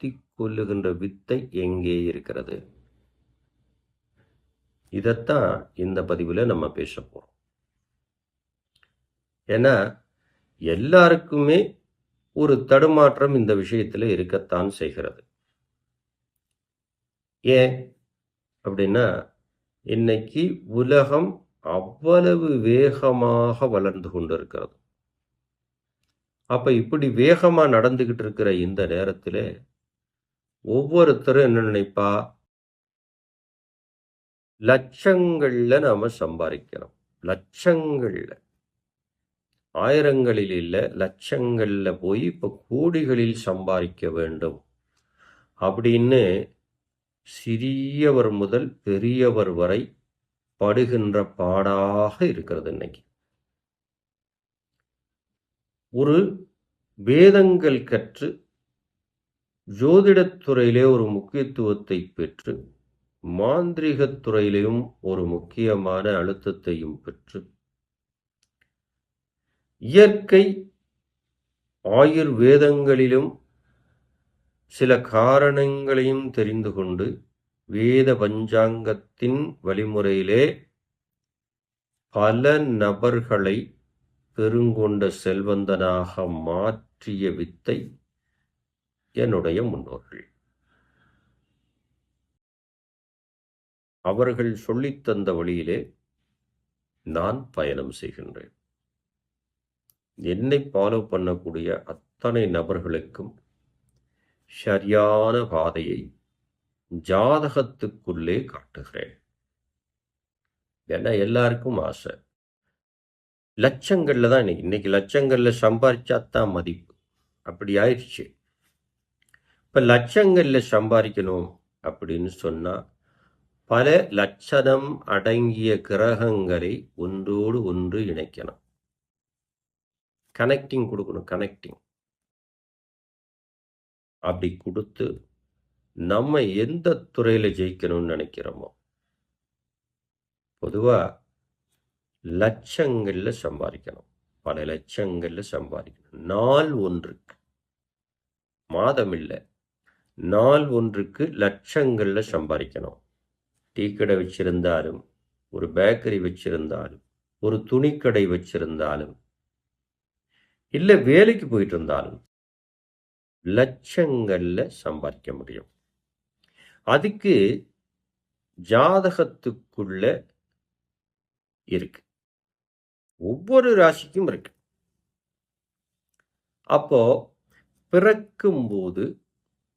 மாத்தி கொள்ளுகின்ற வித்தை எங்கே இருக்கிறது? இதைத்தான் இந்த பதிவில் நம்ம பேச போகிறோம் ஏன்னா எல்லாருக்குமே ஒரு தடுமாற்றம் இந்த விஷயத்தில் இருக்கத்தான் செய்கிறது. ஏன் அப்படின்னா இன்னைக்கு உலகம் அவ்வளவு வேகமாக வளர்ந்து கொண்டிருக்கிறது. அப்ப இப்படி வேகமா நடந்துகிட்டு இருக்கிற இந்த நேரத்தில் ஒவ்வொருத்தரும் என்ன நினைப்பா? லட்சங்கள்ல நாம சம்பாதிக்கணும். லட்சங்கள்ல. ஆயிரங்களில் இல்லை லட்சங்கள்ல போய் இப்போ கோடிகளில் சம்பாதிக்க வேண்டும். அப்படின்னு சிறியவர் முதல் பெரியவர் வரை படுகின்ற பாடாக இருக்கிறது இன்னைக்கு. ஒரு வேதங்கள் கற்று ஜோதிடத் துறையிலே ஒரு முக்கியத்துவத்தை பெற்று மாந்திரிகத் துறையிலும் ஒரு முக்கியமான அழுத்தத்தையும் பெற்று இயற்கை ஆயுர்வேதங்களிலும் சில காரணங்களையும் தெரிந்து கொண்டு வேத பஞ்சாங்கத்தின் வழிமுறையிலே பல நபர்களை பெருங்கொண்ட செல்வந்தனாக மாற்றிய வித்தை என்னுடைய முன்னோர்கள். அவர்கள் சொல்லித்தந்த வழியிலே நான் பயணம் செய்கின்றேன். என்னை ஃபாலோ பண்ணக்கூடிய அத்தனை நபர்களுக்கும் சரியான பாதையை ஜாதகத்துக்குள்ளே காட்டுகிறேன். ஏன்னா எல்லாருக்கும் ஆசை. லட்சங்கள்ல தான் இன்னைக்கு. இன்னைக்கு லட்சங்கள்ல சம்பாதிச்சாதான் மதிப்பு. அப்படி ஆயிடுச்சு. இப்போ லட்சங்களில் சம்பாதிக்கணும் அப்படின்னு சொன்னால் பல லட்சணம் அடங்கிய கிரகங்களை ஒன்றோடு ஒன்று இணைக்கணும். கனெக்டிங் கொடுக்கணும் கனெக்டிங் அப்படி கொடுத்து நம்ம எந்த துறையில் ஜெயிக்கணும்னு நினைக்கிறோமோ பொதுவாக லட்சங்களில் சம்பாதிக்கணும். பல லட்சங்களில் சம்பாதிக்கணும். நாள் ஒன்றுக்கு. மாதம் இல்லை. நாள் ஒன்றுக்கு லட்சங்களில் சம்பாதிக்கணும். டீ கடை வச்சிருந்தாலும் ஒரு பேக்கரி வச்சிருந்தாலும் ஒரு துணிக்கடை வச்சிருந்தாலும் இல்லை வேலைக்கு போயிட்டு இருந்தாலும் லட்சங்களில் சம்பாதிக்க முடியும். அதுக்கு ஜாதகத்துக்குள்ள இருக்கு. ஒவ்வொரு ராசிக்கும் இருக்கு. அப்போ பிறக்கும்போது